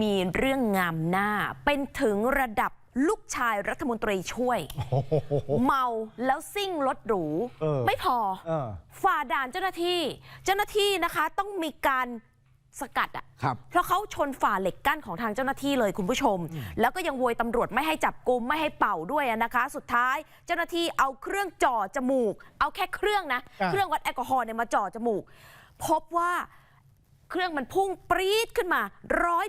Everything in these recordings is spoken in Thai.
มีเรื่องงามหน้า เป็นถึงระดับลูกชายรัฐมนตรีช่วยโอ้โหเมาแล้วซิ่งรถหรูเออไม่พอเออฝ่าด่านเจ้าหน้าที่ เจ้าหน้าที่นะคะต้องมีการสกัดอะครับเพราะเขาชนฝ่าเหล็กกั้นของทางเจ้าหน้าที่เลยคุณผู้ชม แล้วก็ยังโวยตำรวจไม่ให้จับกุมไม่ให้เป่าด้วยอะนะคะ สุดท้ายเจ้าหน้าที่เอาเครื่องจ่อจมูก เอาแค่เครื่องนะอะเครื่องวัดแอลกอฮอล์เนี่ยมาจ่อจมูก พบว่า เครื่องมันพุ่งปรี๊ดขึ้นมา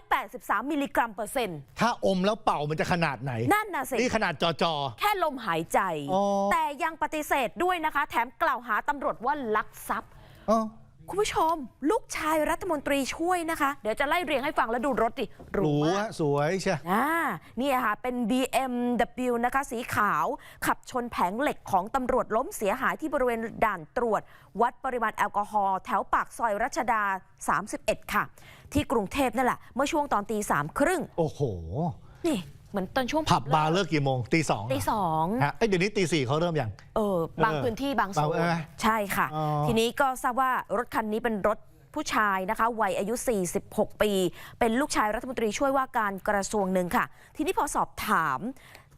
183 มิลลิกรัมเปอร์เซ็นต์ถ้าอมแล้วเป่ามันจะขนาดไหน นั่นน่ะสิ นี่ขนาดจอจอ แค่ลมหายใจ อ๋อ แต่ยังปฏิเสธด้วยนะคะ แถมกล่าวหาตำรวจว่าลักทรัพย์ เอ้า คุณผู้ชม ลูกชายรัฐมนตรีช่วยนะคะ เดี๋ยวจะไล่เรียงให้ฟังแล้วดูรถดิหรูมากฮะสวยใช่ อ่านี่ค่ะ เป็น BMW นะคะ สีขาว ขับชนแผงเหล็กของตำรวจล้มเสียหายที่บริเวณด่านตรวจ วัดปริมาณแอลกอฮอล์แถวปากซอยรัชดา 31 ค่ะ ที่กรุงเทพนั่นแหละ เมื่อช่วงตอนตีสามครึ่ง โอ้โห นี่ เหมือนตอนช่วงผับบาร์เลิกกี่โมงตีสองตีสองฮะเอ้ยเดี๋ยวนี้ตีสี่เขาเริ่มยังเออบางเออพื้นที่บางโซบางนเออใช่ค่ะ อ๋อ ทีนี้ก็ทราบว่ารถคันนี้เป็นรถผู้ชายนะคะวัยอายุ 46 ปี เป็นลูกชายรัฐมนตรีช่วยว่าการกระทรวงหนึ่งค่ะ ทีนี้พอสอบถาม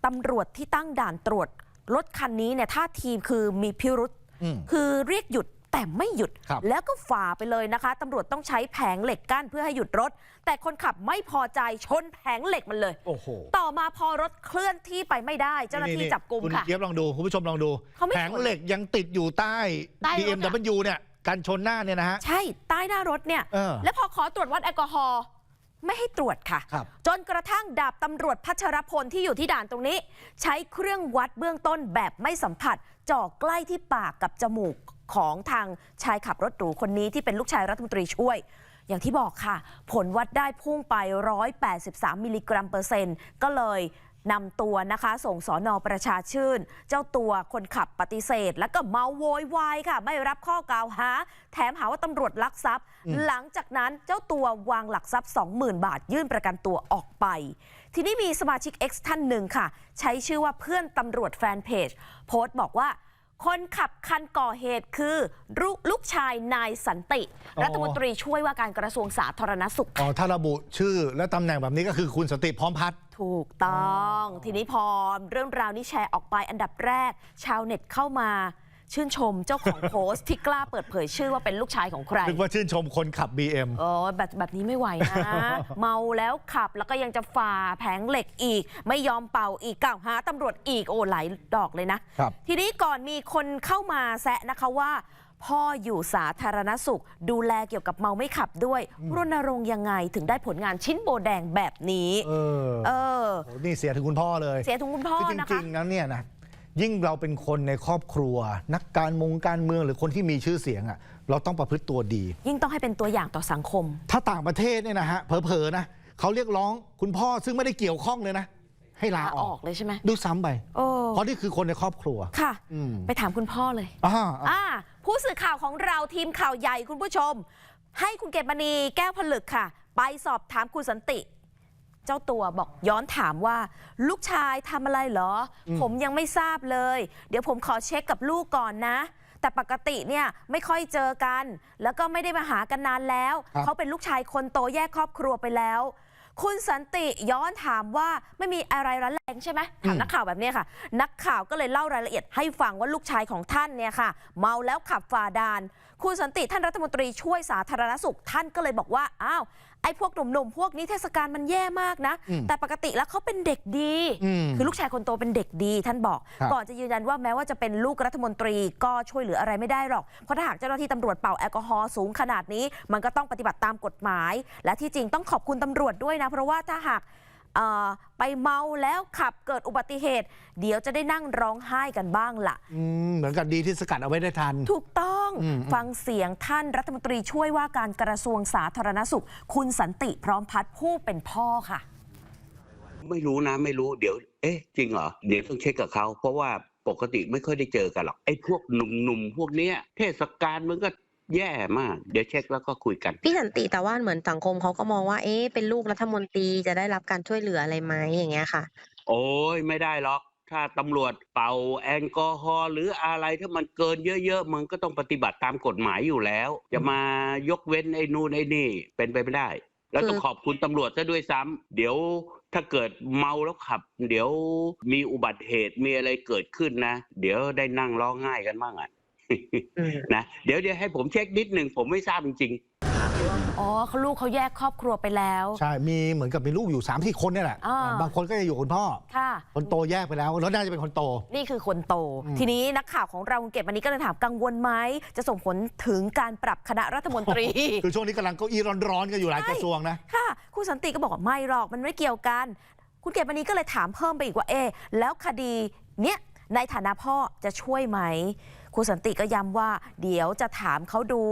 ตำรวจที่ตั้งด่านตรวจรถคันนี้เนี่ยท่าทีคือมีพิรุษ อืม คือเรียกหยุด แต่ไม่หยุดครับแล้วก็ฝ่าไปเลยนะคะตำรวจต้องใช้แผงเหล็กกั้นเพื่อให้หยุดรถ แต่คนขับไม่พอใจชนแผงเหล็กมันเลย โอ้โห ต่อมาพอรถเคลื่อนที่ไปไม่ได้ เจ้าหน้าที่จับกุมคุณค่ะ เจี๊ยบลองดูคุณผู้ชมลองดู เขาไม่แผงเหล็กยังติดอยู่ใต้ ใต้รถอะ BMW เนี่ยกันชนหน้าเนี่ยนะฮะ ใช่ใต้หน้ารถเนี่ย เออแล้วพอขอตรวจวัดแอลกอฮอล์ไม่ให้ตรวจค่ะ ครับ จนกระทั่งดาบตำรวจพัชรพลที่อยู่ที่ด่านตรงนี้ ใช้เครื่องวัดเบื้องต้นแบบไม่สัมผัสจ่อใกล้ที่ปากกับจมูก ของทางชายขับรถหรูคนนี้ที่เป็นลูกชายรัฐมนตรีช่วย อย่างที่บอกค่ะ ผลวัดได้พุ่งไป 183 มิลลิกรัมเปอร์เซ็นต์ ก็เลยนำตัวนะคะ ส่งสอนอประชาชื่น เจ้าตัวคนขับปฏิเสธ แล้วก็เมาโวยวายค่ะ ไม่รับข้อกล่าวหา แถมหาว่าตำรวจลักทรัพย์ หลังจากนั้นเจ้าตัววางหลักทรัพย์ 20,000 บาท ยื่นประกันตัวออกไป ทีนี้มีสมาชิก X ท่านหนึ่งค่ะ ใช้ชื่อว่าเพื่อนตำรวจแฟนเพจ โพสต์บอกว่า คนขับคันก่อเหตุคือลูกลูกชายนายสันติอ๋อรัฐมนตรีช่วยว่าการกระทรวงสาธารณสุขอ๋อถ้าระบุชื่อและตำแหน่งแบบนี้ก็คือคุณสติพร้อมพัฒน์ถูกต้อง ทีนี้พอเรื่องราวนี้แชร์ออกไปอันดับแรก ชาวเน็ตเข้ามา ชื่นชมเจ้าของโพสต์ที่กล้าเปิดเผยชื่อว่าเป็นลูกชายของใครนึกว่าชื่นชมคนขับ BM โอ้แบบแบบนี้ไม่ไหวนะ เมาแล้วขับแล้วก็ยังจะฝ่าแผงเหล็กอีก ไม่ยอมเป่าอีกกล่าวหาตำรวจอีกโอ้หลายดอกเลยนะ ครับ ทีนี้ก่อนมีคนเข้ามาแซะนะคะว่า พ่ออยู่สาธารณสุข ดูแลเกี่ยวกับเมาไม่ขับด้วยรณรงค์ยังไงถึงได้ผลงานชิ้นโบแดงแบบนี้ เออเออ โหนี่เสียถึงคุณพ่อเลยเสียถึงคุณพ่อคือจนะริคะงๆนั้นเนี่ยนะ ยิ่งเราเป็นคนในครอบครัว นักการมงการเมืองหรือคนที่มีชื่อเสียงอะเราต้องประพฤติตัวดี ยิ่งต้องให้เป็นตัวอย่างต่อสังคม ถ้าต่างประเทศเนี่ยนะฮะเผลอๆนะเขาเรียกร้องคุณพ่อซึ่งไม่ได้เกี่ยวข้องเลยนะ ให้ลาลาออออกกเลยใช่ไหมดูซ้ำไป โอ้เพราะนี่คือคนในครอบครัวค่ะ อืมไปถามคุณพ่อเลย อ่าอ่าผู้สื่อข่าวของเราทีมข่าวใหญ่คุณผู้ชม ให้คุณเกตมณีแก้วผลึกค่ะ ไปสอบถามคุณสันติ เจ้าตัวบอกย้อนถามว่า ลูกชายทำอะไรเหรอ ผมยังไม่ทราบเลย เดี๋ยวผมขอเช็คกับลูกก่อนนะ แต่ปกติเนี่ยไม่ค่อยเจอกัน แล้วก็ไม่ได้มาหากันนานแล้ว ครับ เขาเป็นลูกชายคนโตแยกครอบครัวไปแล้ว คุณสันติย้อนถามว่าไม่มีอะไรร้ายแรงใช่ไหมถามนักข่าวแบบเนี้ยค่ะ นักข่าวก็เลยเล่ารายละเอียดให้ฟังว่าลูกชายของท่านเนี่ยค่ะ เมาแล้วขับฝ่าดาน คุณสันติท่านรัฐมนตรีช่วยสาธารณสุขท่านก็เลยบอกว่าอ้าวไอ้พวกหนุ่มๆพวกนี้เทศกาลมันแย่มากนะ อืมแต่ปกติแล้วเขาเป็นเด็กดี อืมคือลูกชายคนโตเป็นเด็กดี ท่านบอก ครับ ก่อนจะยืนยันว่าแม้ว่าจะเป็นลูกรัฐมนตรีก็ช่วยเหลืออะไรไม่ได้หรอก เพราะถ้าหากเจ้าหน้าที่ตำรวจเป่าแอลกอฮอล์สูงขนาดนี้ มันก็ต้องปฏิบัติตามกฎหมาย และที่จริงต้องขอบคุณตำรวจด้วยนะ เพราะว่าถ้าหากเอ่อ ไปเมาแล้วขับเกิดอุบัติเหตุ เดี๋ยวจะได้นั่งร้องไห้กันบ้างล่ะอืมเหมือนกับดีที่สกัดเอาไว้ได้ทัน ถูกต้องอืมฟังเสียงท่านรัฐมนตรีช่วยว่าการกระทรวงสาธารณสุข คุณสันติพร้อมพัฒน์ผู้เป็นพ่อค่ะ ไม่รู้นะไม่รู้เดี๋ยว เอ๊ะ จริงเหรอเดี๋ยวต้องเช็คกับเขาเพราะว่าปกติไม่ค่อยได้เจอกันหรอกไอ้พวกหนุ่มๆพวกเนี้ยเทศกาลมันก็ แย่มาก เดี๋ยวเช็คแล้วก็คุยกัน พี่สันติแต่ว่าเหมือนสังคมเขาก็มองว่า เอ๊ะเป็นลูกรัฐมนตรีจะได้รับการช่วยเหลืออะไรไหมอย่างเงี้ยค่ะ โอ้ยไม่ได้หรอก ถ้าตำรวจเป่าแอลกอฮอล์หรืออะไรถ้ามันเกินเยอะๆมันก็ต้องปฏิบัติตามกฎหมายอยู่แล้ว จะมายกเว้นไอ้นู่นไอ้นี่เป็นไปไม่ได้ แล้วต้องคือขอบคุณตำรวจซะด้วยซ้ำเดี๋ยวถ้าเกิดเมาแล้วขับ เดี๋ยวมีอุบัติเหตุมีอะไรเกิดขึ้นนะ เดี๋ยวได้นั่งร้องไห้กันบ้างอะอืม นะเดี๋ยวเดี๋ยวให้ผมเช็คนิดหนึ่งผมไม่ทราบจริงอ๋อเขาลูกเขาแยกครอบครัวไปแล้ว ใช่ มีเหมือนกับมีลูกอยู่3ามที่คนเนี่ยแหละ อ่า บางคนก็จะอยู่กับคุณพ่อ ค่ะ คนโตแยกไปแล้ว แล้วน่าจะเป็นคนโต นี่คือคนโตอืมทีนี้นักข่าวของเราคุณเกดวันนี้ก็เลยถามกังวลไหม จะส่งผลถึงการปรับคณะรัฐมนตรี คือช่วงนี้กำลังเก้าอี้ร้อนๆกันอยู่หลายกระทรวงนะ ค่ะ คุณสันติก็บอกว่าไม่หรอกมันไม่เกี่ยวกัน คุณเกดวันนี้ก็เลยถามเพิ่มไปอีกว่าเอะแล้วคดีเนี้ยในฐานะพ่อจะช่วยไหม คุณสันติก็ย้ำว่าเดี๋ยวจะถามเขาดู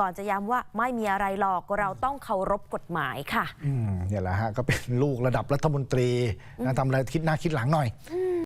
ก่อนจะย้ำว่าไม่มีอะไรหรอกเราต้องเคารพกฎหมายค่ะ อืมเนี่ยแหละฮะก็เป็นลูกระดับรัฐมนตรีนะทำอะไรคิดหน้าคิดหลังหน่อย